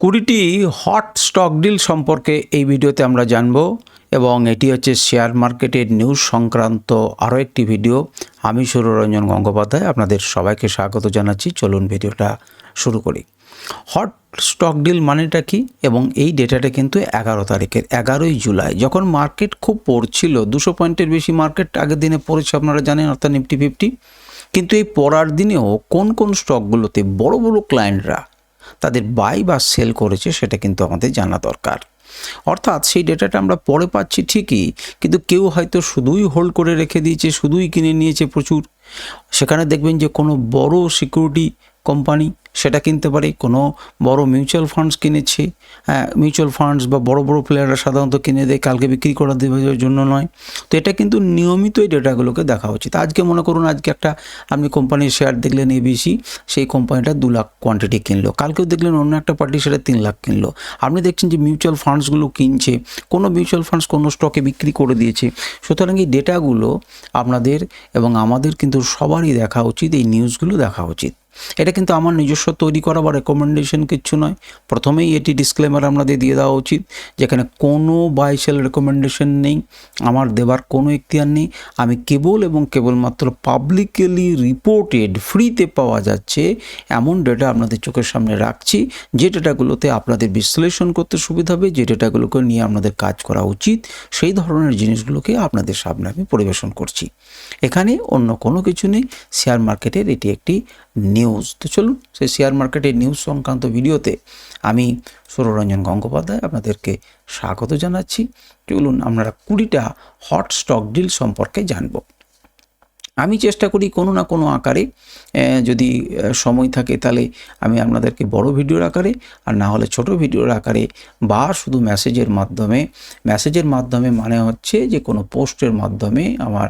কুড়িটি hot stock deal সম্পর্কে এই ভিডিওতে আমরা জানব এবং এটি হচ্ছে শেয়ার মার্কেটের নিউজ সংক্রান্ত আরও একটি ভিডিও। আমি সুররঞ্জন গঙ্গোপাধ্যায়, আপনাদের সবাইকে স্বাগত জানাচ্ছি। চলুন ভিডিওটা শুরু করি। হট স্টক ডিল মানেটা কি এবং এই ডেটাটা কিন্তু এগারো তারিখের, এগারোই জুলাই। যখন মার্কেট খুব পড়ছিল, দুশো পয়েন্টের বেশি মার্কেট আগের দিনে পড়েছে, আপনারা জানেন, অর্থাৎ নিফটি ফিফটি। কিন্তু এই পড়ার দিনেও কোন কোন স্টকগুলোতে বড় বড় ক্লায়েন্টরা তাদের বাই বা সেল করেছে সেটা কিন্তু আমাদের জানা দরকার। অর্থাৎ সেই ডেটাটা আমরা পরে পাচ্ছি ঠিকই, কিন্তু কেউ হয়তো শুধুই হোল্ড করে রেখে দিয়েছে, শুধুই কিনে নিয়েছে প্রচুর। সেখানে দেখবেন যে কোনো বড় সিকিউরিটি কোম্পানি সেটা কিনতে পারে। কোনো বড় মিউচুয়াল ফান্ডস কিনেছে। হ্যাঁ মিউচুয়াল ফান্ডস বা বড় বড় প্লেয়াররা সাধারণত কিনে দেয়, কালকে বিক্রি করা দেওয়ার জন্য নয়। তো এটা কিন্তু নিয়মিত এই ডেটাগুলোকে দেখা উচিত। আজকে মনে করুন, আজকে একটা আপনি কোম্পানির শেয়ার দেখলেন এবিসি সেই কোম্পানিটা দু লাখ কোয়ান্টিটি কিনলো। কালকেও দেখলেন অন্য একটা পার্টি সেটা তিন লাখ কিনলো। আপনি দেখছেন যে মিউচুয়াল ফান্ডসগুলো কিনছে, কোনো মিউচুয়াল ফান্ডস কোনো স্টকে বিক্রি করে দিয়েছে। সুতরাং এই ডেটাগুলো আপনাদের এবং আমাদের কিন্তু সবারই দেখা উচিত, এই নিউজগুলো দেখা উচিত। এটা কিন্তু আমার নিজস্ব তৈরি করা বা রেকমেন্ডেশন কিচ্ছু নয়। প্রথমেই এটি ডিসক্লেমার আপনাদের দিয়ে দেওয়া উচিত, যেখানে কোনো বাইসেল রেকমেন্ডেশন নেই, আমার দেবার কোনো ইখতিয়ার নেই। আমি কেবল এবং কেবলমাত্র পাবলিকলি রিপোর্টেড ফ্রিতে পাওয়া যাচ্ছে এমন ডেটা আপনাদের চোখের সামনে রাখছি, যে ডেটাগুলোতে আপনাদের বিশ্লেষণ করতে সুবিধা হবে, যে ডেটাগুলোকে নিয়ে আপনাদের কাজ করা উচিত, সেই ধরনের জিনিসগুলোকে আপনাদের সামনে আমি পরিবেশন করছি। এখানে অন্য কোনো কিছু নেই। শেয়ার মার্কেটের এটি একটি নিউজ তো চলুন সেই শেয়ার মার্কেটের নিউজ সংক্রান্ত ভিডিওতে আমি সৌররঞ্জন গঙ্গোপাধ্যায় আপনাদেরকে স্বাগত জানাচ্ছি। চলুন আমরা কুড়িটা হট স্টক ডিল সম্পর্কে জানব। আমি চেষ্টা করি কোনো না কোনো আকারে যদি সময় থাকে তাহলে আমি আপনাদেরকে বড় ভিডিওর আকারে আর না হলে ছোট ভিডিওর আকারে বা শুধু মেসেজের মাধ্যমে মেসেজের মাধ্যমে মানে হচ্ছে যে কোনো পোস্টের মাধ্যমে আমার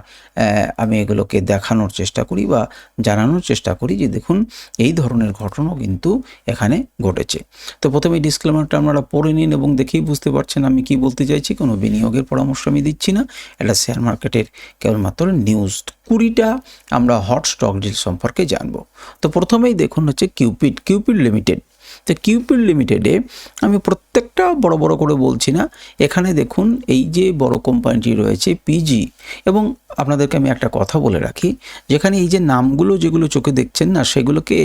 আমি এগুলোকে দেখানোর চেষ্টা করি বা জানানোর চেষ্টা করি যে দেখুন এই ধরনের ঘটনাও কিন্তু এখানে ঘটেছে। তো প্রথমে ডিসক্লেমারটা আপনারা পড়ে নিন এবং দেখেই বুঝতে পারছেন আমি কি বলতে চাইছি। কোনো বিনিয়োগের পরামর্শ আমি দিচ্ছি না। এটা শেয়ার মার্কেটের কেবলমাত্র নিউজ কুড়িটা আমরা হট স্টক ডিল সম্পর্কে জানব। তো প্রথমেই দেখুন হচ্ছে কিউপিড কিউপিড লিমিটেড তো কিউপিড লিমিটেডে আমি প্রত্যেকটা বড় বড় করে বলছি না, এখানে দেখুন এই যে বড় কোম্পানিটি রয়েছে পিজি এবং আপনাদেরকে আমি একটা কথা বলে রাখি, যেখানে এই যে নামগুলো যেগুলো চোখে দেখছেন না, সেগুলোকে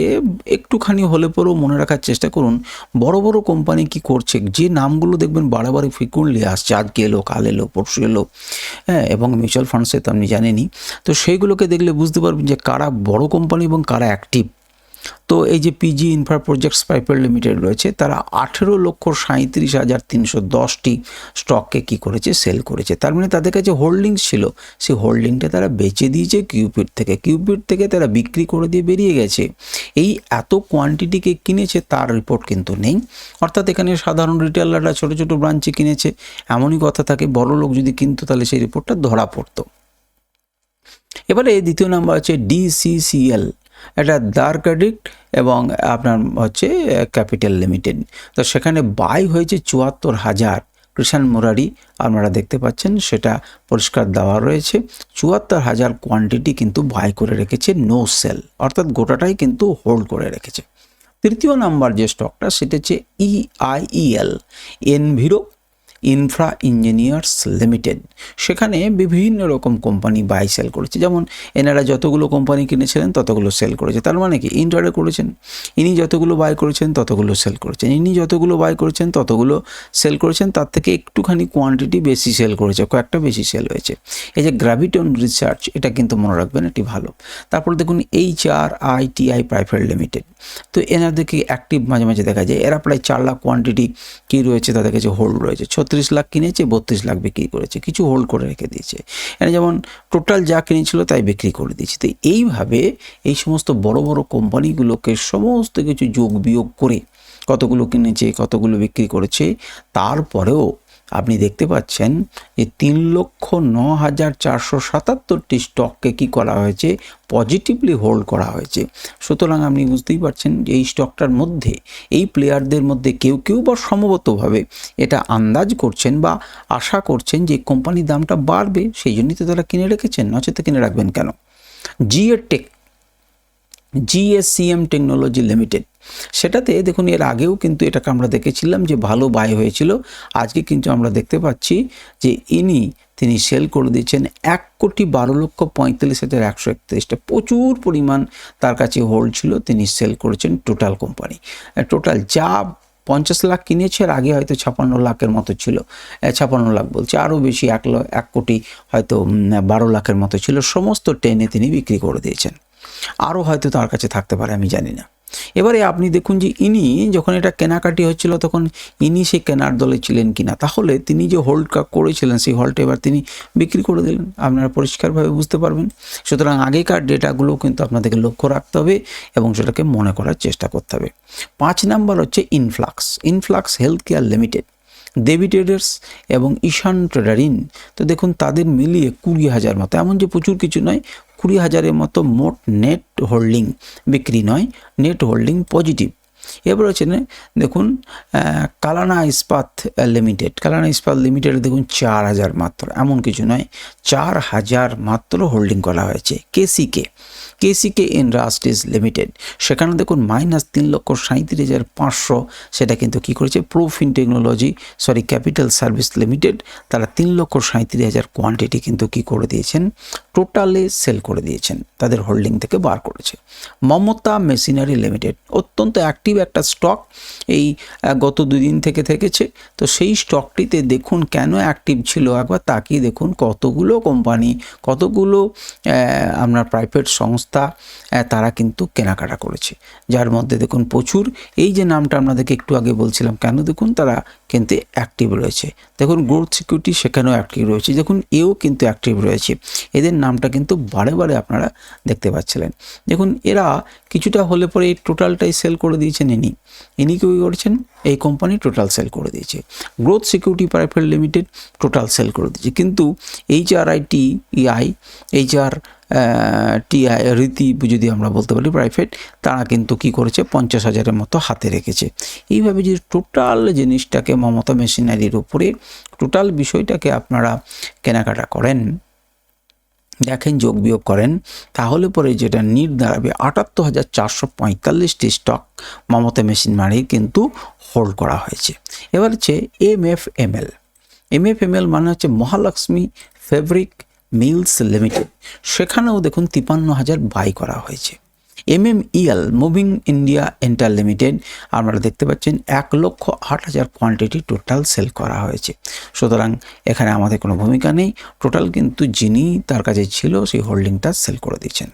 একটুখানি হলে পরেও মনে রাখার চেষ্টা করুন, বড় বড় কোম্পানি কি করছে, যে নামগুলো দেখবেন বারে ফ্রিকুয়েন্টলি আসছে, আজকে এলো, কাল এলো, পরশু এলো হ্যাঁ এবং মিউচুয়াল ফান্ডসে তো আপনি জানেনই, তো সেইগুলোকে দেখলে বুঝতে পারবেন যে কারা বড় কোম্পানি এবং কারা অ্যাক্টিভ তো এই যে PG infra projects private limited রয়েছে, তারা আঠেরো লক্ষ সাঁত্রিশ হাজার তিনশো দশটি স্টককে কী করেছে? সেল করেছে। তার মানে তাদের কাছে হোল্ডিংস ছিল। সেই হোল্ডিংটা তারা বেচে দিয়েছে কিউপিট থেকে। কিউপিট থেকে তারা বিক্রি করে দিয়ে বেরিয়ে গেছে। এই এত কোয়ান্টিটিকে কিনেছে তার রিপোর্ট কিন্তু নেই। অর্থাৎ এখানে সাধারণ রিটেলাররা ছোটো ছোটো ব্রাঞ্চে কিনেছে। এমনই কথা থাকে, বড় লোক যদি কিনতো তাহলে সেই রিপোর্টটা ধরা পড়তো। এবারে দ্বিতীয় নাম্বার হচ্ছে ডিসিসিএল এটা দার ক্রেডিট এবং আপনার হচ্ছে ক্যাপিটাল লিমিটেড। তো সেখানে বাই হয়েছে চুয়াত্তর হাজার। কৃষাণ মুরারি আপনারা দেখতে পাচ্ছেন, সেটা পরিষ্কার দেওয়া রয়েছে। চুয়াত্তর হাজার কোয়ান্টিটি কিন্তু বাই করে রেখেছে নো সেল অর্থাৎ গোটাটাই কিন্তু হোল্ড করে রেখেছে। তৃতীয় নাম্বার যে স্টকটা সেটা হচ্ছে E EIEL enviro infra engineers limited সেখানে বিভিন্ন রকম কোম্পানি বাই সেল করেছে। যেমন এনারা যতগুলো কোম্পানি কিনেছিলেন, ততগুলো সেল করেছে। তার মানে কি? ইন্টারে করেছেন। ইনি যতগুলো বাই করেছেন, ততগুলো সেল করেছেন। ইনি যতগুলো বাই করেছেন, ততগুলো সেল করেছেন। তার থেকে একটুখানি কোয়ান্টিটি বেশি সেল করেছে। কয়েকটা বেশি সেল হয়েছে। এই যে গ্র্যাভিটন রিসার্চ এটা কিন্তু মনে রাখবেন এটি ভালো। তারপর দেখুন H R I T private limited তো এনাদেরকে অ্যাক্টিভ মাঝে মাঝে দেখা যায়। এরা প্রায় চার লাখ কোয়ান্টিটি কী রয়েছে, তাদের কাছে হোল্ড রয়েছে। ছত্রিশ লাখ কিনেছে, বত্রিশ লাখ বিক্রি করেছে। কিছু হোল্ড করে রেখে দিয়েছে। এখানে যেমন টোটাল যা কিনেছিল তাই বিক্রি করে দিয়েছে। তো এইভাবে এই সমস্ত বড় বড় কোম্পানিগুলোকে সমস্ত কিছু যোগ বিয়োগ করে কতগুলো কিনেছে, কতগুলো বিক্রি করেছে, তারপরেও আপনি দেখতে পাচ্ছেন যে তিন লক্ষ ন হাজার চারশো সাতাত্তরটি স্টককে কী করা হয়েছে? পজিটিভলি হোল্ড করা হয়েছে। সুতরাং আপনি বুঝতেই পারছেন যে এই স্টকটার মধ্যে, এই প্লেয়ারদের মধ্যে কেউ কেউ বা সম্ভবতভাবে এটা আন্দাজ করছেন বা আশা করছেন যে কোম্পানির দামটা বাড়বে, সেই জন্যই তো তারা কিনে রেখেছেন, নচেত কিনে রাখবেন কেন? GA tech GSCM technology limited. সেটাতে দেখুন, এর আগেও কিন্তু এটাকে আমরা দেখেছিলাম যে ভালো বাই হয়েছিল। আজকে কিন্তু আমরা দেখতে পাচ্ছি যে ইনি, তিনি সেল করে দিয়েছেন এক কোটি বারো লক্ষ পঁয়তাল্লিশ হাজার একশো একত্রিশটা। প্রচুর পরিমাণ তার কাছে হোল্ড ছিল, তিনি সেল করেছেন টোটাল কোম্পানি। টোটাল যা পঞ্চাশ লাখ কিনেছে, আর আগে হয়তো ছাপান্ন লাখের মতো ছিল। ছাপান্ন লাখ বলছে, আরও বেশি, এক এক কোটি হয়তো বারো লাখের মতো ছিল। সমস্ত টেনে তিনি বিক্রি করে দিয়েছেন। আরও হয়তো তার কাছে থাকতে পারে, আমি জানি না। এবারে আপনি দেখুন যে ইনি যখন এটা কেনাকাটি হচ্ছিল, তখন ইনি সেই কেনার দলে ছিলেন কিনা, তাহলে তিনি যে হোল্ড করেছিলেন, সেই হোল্ডটা এবার তিনি বিক্রি করে দিলেন। আপনারা পরিষ্কারভাবে বুঝতে পারবেন। সুতরাং আগেকার ডেটাগুলো কিন্তু আপনাদেরকে লক্ষ্য রাখতে হবে এবং সেটাকে মনে করার চেষ্টা করতে হবে। পাঁচ নাম্বার হচ্ছে influx influx health care limited Devi traders এবং ঈশান ট্রেডার ইন তো দেখুন, তাদের মিলিয়ে কুড়ি হাজার মতো। এমন যে প্রচুর কিছু নয় কুড়ি হাজারের মতো মোট নেট হোল্ডিং বিক্রি নয় নেট হোল্ডিং পজিটিভ এবার হচ্ছে দেখুন কালানা ইস্পাত লিমিটেড। কালানা ইস্পাত লিমিটেড দেখুন, চার হাজার মাত্র। এমন কিছু নয়, চার হাজার মাত্র হোল্ডিং করা হয়েছে কেসিকে। কেসিকে ইন্ডাস্ট্রিজ লিমিটেড। সেখানে দেখুন, মাইনাস তিন লক্ষ সাঁত্রিশ হাজার পাঁচশো। সেটা কিন্তু কী করেছে? Profin technology, sorry, capital service limited, তারা তিন লক্ষ সাঁত্রিশ হাজার কোয়ান্টিটি কিন্তু কী করে দিয়েছেন? টোটালে সেল করে দিয়েছেন। তাদের হোল্ডিং থেকে বার করেছে। মমতা মেশিনারি লিমিটেড, অত্যন্ত অ্যাক্টিভ একটা স্টক এই গত দুদিন থেকে থেকেছে। তো সেই স্টকটিতে দেখুন কেন অ্যাক্টিভ ছিল? একবার তাকিয়ে দেখুন কতগুলো কোম্পানি, কতগুলো আপনার প্রাইভেট সংস্থা তারা কিন্তু কেনাকাটা করেছে। যার মধ্যে দেখুন প্রচুর, এই যে নামটা আপনাদেরকে একটু আগে বলছিলাম, কেন দেখুন তারা কিন্তু অ্যাক্টিভ রয়েছে। দেখুন গ্রোথ সিকিউরিটি সেখানেও অ্যাক্টিভ রয়েছে। দেখুন এও কিন্তু অ্যাক্টিভ রয়েছে। এদের নামটা কিন্তু বারে বারে আপনারা দেখতে পাচ্ছিলেন। দেখুন এরা কিছুটা হলে পরে এই টোটালটাই সেল করে দিয়েছেন ইনি। ইনি কী করেছেন? এই কোম্পানি টোটাল সেল করে দিয়েছে। Growth security private limited total sell করে দিয়েছে। কিন্তু H R I T EI H R TI রীতি যদি আমরা বলতে পারি প্রাইভেট তারা কিন্তু কি করেছে? পঞ্চাশ হাজারের মতো হাতে রেখেছে। এইভাবে যে টোটাল জিনিসটাকে মমতা মেশিনারির উপরে টোটাল বিষয়টাকে আপনারা কেনাকাটা করেন দেখেন, যোগ বিয়োগ করেন, তাহলে পরে যেটা নিট দাঁড়াবে, আটাত্তর হাজার চারশো পঁয়তাল্লিশটি স্টক মমতা মেশিন মারির কিন্তু হোল্ড করা হয়েছে। এবার হচ্ছে M F M L M F M L মানে হচ্ছে মহালক্ষ্মী ফেব্রিক মিলস লিমিটেড সেখানেও দেখুন তিপান্ন হাজার বাই করা হয়েছে। MMEL moving India enter limited আপনারা দেখতে পাচ্ছেন এক লক্ষ আট হাজার কোয়ান্টিটি টোটাল সেল করা হয়েছে। সুতরাং এখানে আমাদের কোনো ভূমিকা নেই। টোটাল কিন্তু যিনি তার কাছে ছিল, সেই হোল্ডিংটা সেল করে দিয়েছেন।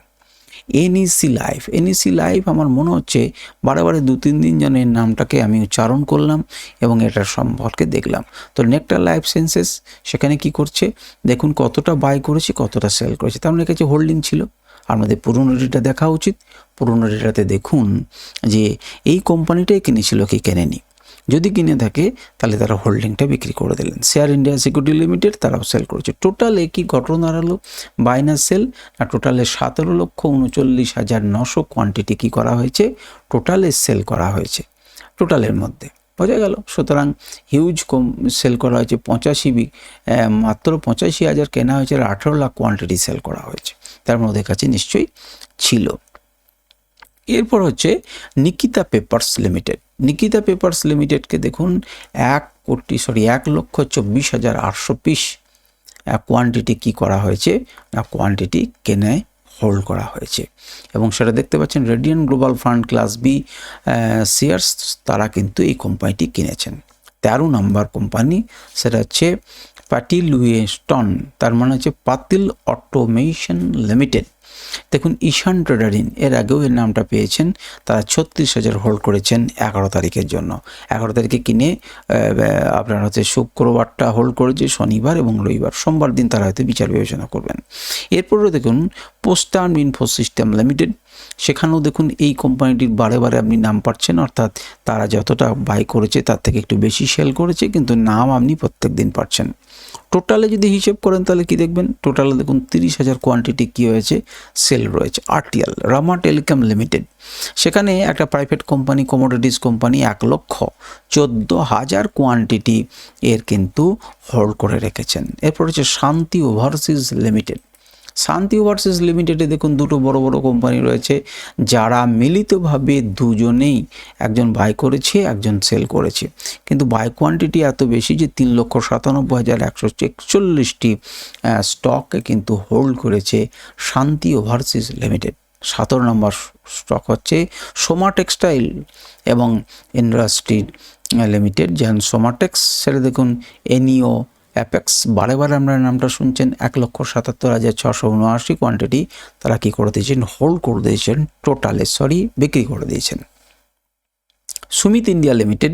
এনইসি লাইফ এনইসি লাইফ আমার মনে হচ্ছে বারে বারে দু তিন দিন যেন এর নামটাকে আমি উচ্চারণ করলাম এবং এটার সম্পর্কে দেখলাম। তো নেকটা লাইফ সেন্সেস সেখানে কি করছে? দেখুন কতটা বাই করেছে, কতটা সেল করেছে। তার মানে কাছে হোল্ডিং ছিল আমাদের পুরনো ডেটা দেখা উচিত। পুরনো ডেটাতে দেখুন যে এই কোম্পানিটাই কিনেছিল কি কেনেনি। যদি কিনে থাকে, তাহলে তারা হোল্ডিংটা বিক্রি করে দিলেন। শেয়ার ইন্ডিয়া সিকিউরিটি লিমিটেড তারাও সেল করেছে। টোটাল একই ঘটনা দাঁড়াল? বাইনাস সেল না টোটালে সতেরো লক্ষ উনচল্লিশ হাজার নশো কোয়ান্টিটি কী করা হয়েছে? টোটালে সেল করা হয়েছে। টোটালের মধ্যে। বোঝা গেল। সুতরাং হিউজ কম সেল করা হয়েছে পঁচাশি মাত্র পঁচাশি হাজার কেনা হয়েছে আর আঠেরো লাখ কোয়ান্টিটি সেল করা হয়েছে। তার মধ্যে ওদের কাছে নিশ্চয়ই ছিল। এরপর হচ্ছে Nikita papers limited. Nikita papers লিমিটেডকে দেখুন, এক কোটি সরি এক লক্ষ চব্বিশ হাজার আটশো পিস কোয়ান্টিটি কী করা হয়েছে? না কোয়ান্টিটি কেনে হোল্ড করা হয়েছে। এবং সেটা দেখতে পাচ্ছেন Radian global fund class B shares তারা কিন্তু এই কোম্পানিটি কিনেছেন। তেরো নম্বর কোম্পানি সেটা হচ্ছে পাটিল উয়েস্টন তার মানে হচ্ছে পাতিল অটোমেশন লিমিটেড দেখুন, ঈশান ট্রেডারিন এর আগেও এর নামটা পেয়েছেন। তারা ছত্রিশ হাজার হোল্ড করেছেন এগারো তারিখের জন্য। এগারো তারিখে কিনে আপনার হচ্ছে শুক্রবারটা হোল্ড করেছে শনিবার এবং রবিবার। সোমবার দিন তারা হয়তো বিচার বিবেচনা করবেন। এরপরেও দেখুন পোস্টার্ন ইনফো সিস্টেম লিমিটেড। সেখানেও দেখুন, এই কোম্পানিটির বারে বারে আপনি নাম পাচ্ছেন, অর্থাৎ তারা যতটা বাই করেছে তার থেকে একটু বেশি সেল করেছে, কিন্তু নাম আপনি প্রত্যেক দিন পাচ্ছেন। টোটালে যদি হিসেব করেন তাহলে কি দেখবেন? টোটালে দেখুন তিরিশ হাজার কোয়ান্টিটি কী হয়েছে? সেল রয়েছে আরটিএল রামা টেলিকম লিমিটেড সেখানে একটা প্রাইভেট কোম্পানি কমোডিটিস কোম্পানি এক লক্ষ চোদ্দ হাজার কোয়ান্টিটি এর কিন্তু হোল্ড করে রেখেছেন। এরপর হচ্ছে শান্তি ওভারসিজ লিমিটেড শান্তি ওভারসিস লিমিটেডে দেখুন দুটো বড় বড় কোম্পানি রয়েছে, যারা মিলিতভাবে দুজনেই একজন বাই করেছে, একজন সেল করেছে। কিন্তু বাই কোয়ান্টিটি এত বেশি যে তিন লক্ষ সাতানব্বই হাজার একশো একচল্লিশটি স্টককে কিন্তু হোল্ড করেছে শান্তি ওভারসিস লিমিটেড সতেরো নম্বর স্টক হচ্ছে সোমা টেক্সটাইল এবং ইন্ডাস্ট্রি লিমিটেড যেমন সোমাটেক্স সেটা দেখুন এনিও অ্যাপেক্স বারে আপনারা নামটা শুনছেন, এক লক্ষ সাতাত্তর হাজার ছশো উনআশি কোয়ান্টিটি তারা কী করে দিয়েছেন? হোল্ড করে দিয়েছেন টোটালে সরি বিক্রি করে দিয়েছেন। Sumit India limited.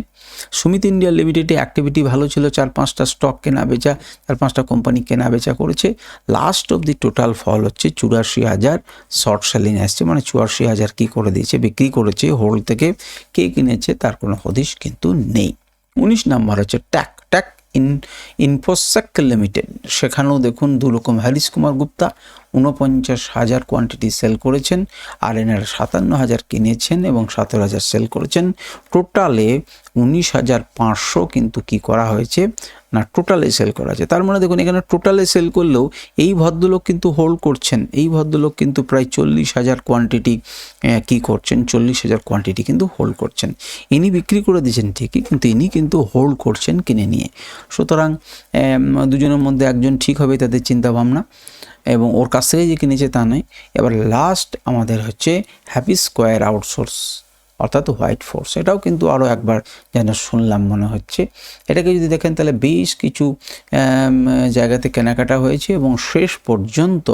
Sumit India লিমিটেডে অ্যাক্টিভিটি ভালো ছিল, চার পাঁচটা স্টক কেনা বেচা, চার পাঁচটা কোম্পানি কেনা বেচা করেছে। Last of the total fall হচ্ছে চুরাশি হাজার শর্ট সেলিং আসছে মানে চুরাশি হাজার কী করে দিয়েছে, বিক্রি করেছে হোল্ড থেকে কে কিনেছে, তার কোনো হদিশ কিন্তু নেই। উনিশ নাম্বার হচ্ছে ট্যাক ইন ইনফোসেক লিমিটেড। সেখানেও দেখুন দু রকম হ্যারিস কুমার গুপ্তা ঊনপঞ্চাশ হাজার কোয়ান্টিটি সেল করেছেন আর এনারা সাতান্ন হাজার কিনেছেন এবং সতেরো হাজার সেল করেছেন। টোটালে উনিশ হাজার পাঁচশো কিন্তু কি করা হয়েছে? না টোটালে সেল করা আছে তার মানে দেখুন, এখানে টোটালে সেল করলেও এই ভদ্রলোক কিন্তু হোল্ড করছেন। এই ভদ্রলোক কিন্তু প্রায় চল্লিশ হাজার কোয়ান্টিটি কী করছেন? চল্লিশ হাজার কোয়ান্টিটি কিন্তু হোল্ড করছেন। ইনি বিক্রি করে দিয়েছেন ঠিকই, কিন্তু ইনি কিন্তু হোল্ড করছেন কিনে নিয়ে। সুতরাং দুজনের মধ্যে একজন ঠিক হবে, তাদের চিন্তাভাবনা। এবং ওর কাছ থেকে যে কিনেছে তা নয়। এবার লাস্ট আমাদের হচ্ছে হ্যাপি স্কোয়ার আউটসোর্স অর্থাৎ হোয়াইট ফোর্স এটাও কিন্তু আরও একবার যেন শুনলাম মনে হচ্ছে। এটাকে যদি দেখেন তাহলে বেশ কিছু জায়গাতে কেনাকাটা হয়েছে এবং শেষ পর্যন্ত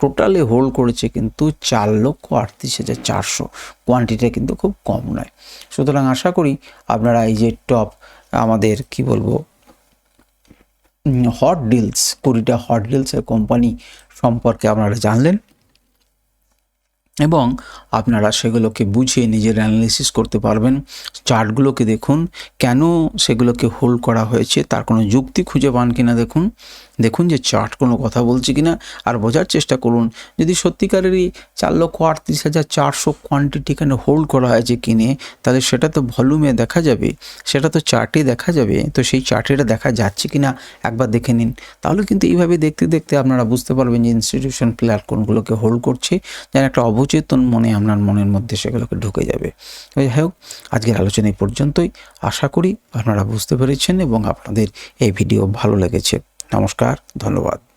টোটালি হোল্ড করেছে কিন্তু চার লক্ষ আটত্রিশ হাজার চারশো। কোয়ান্টিটিটা কিন্তু খুব কম নয়। সুতরাং আশা করি আপনারা এই যে টপ আমাদের, কি বলব হট ডিলস কুড়িটা হট ডিলসের কোম্পানি সম্পর্কে আপনারা জানলেন। এবং আপনারা সেগুলোকে বুঝিয়ে নিজের অ্যানালিসিস করতে পারবেন। চার্টগুলোকে দেখুন, কেন সেগুলোকে হোল্ড করা হয়েছে, তার কোনো যুক্তি খুঁজে পান কিনা দেখুন। দেখুন যে চার্ট কোনো কথা বলছে কিনা, আর বোঝার চেষ্টা করুন। যদি সত্যিকারেরই চার লক্ষ আটত্রিশ হাজার চারশো কোয়ান্টিটি এখানে হোল্ড করা হয়েছে কিনে, তাহলে সেটা তো ভলিউমে দেখা যাবে, সেটা তো চার্টে দেখা যাবে। তো সেই চার্টেটা দেখা যাচ্ছে কিনা একবার দেখে নিন। তাহলে কিন্তু এইভাবে দেখতে দেখতে আপনারা বুঝতে পারবেন যে ইনস্টিটিউশন প্লেয়ার কোনগুলোকে হোল্ড করছে, যেন একটা অবচেতন মনে আপনার মনের মধ্যে সেগুলোকে ঢুকে যাবে। যাই হোক, আজকের আলোচনা এই পর্যন্তই। আশা করি আপনারা বুঝতে পেরেছেন এবং আপনাদের এই ভিডিও ভালো লেগেছে। নমস্কার ধন্যবাদ।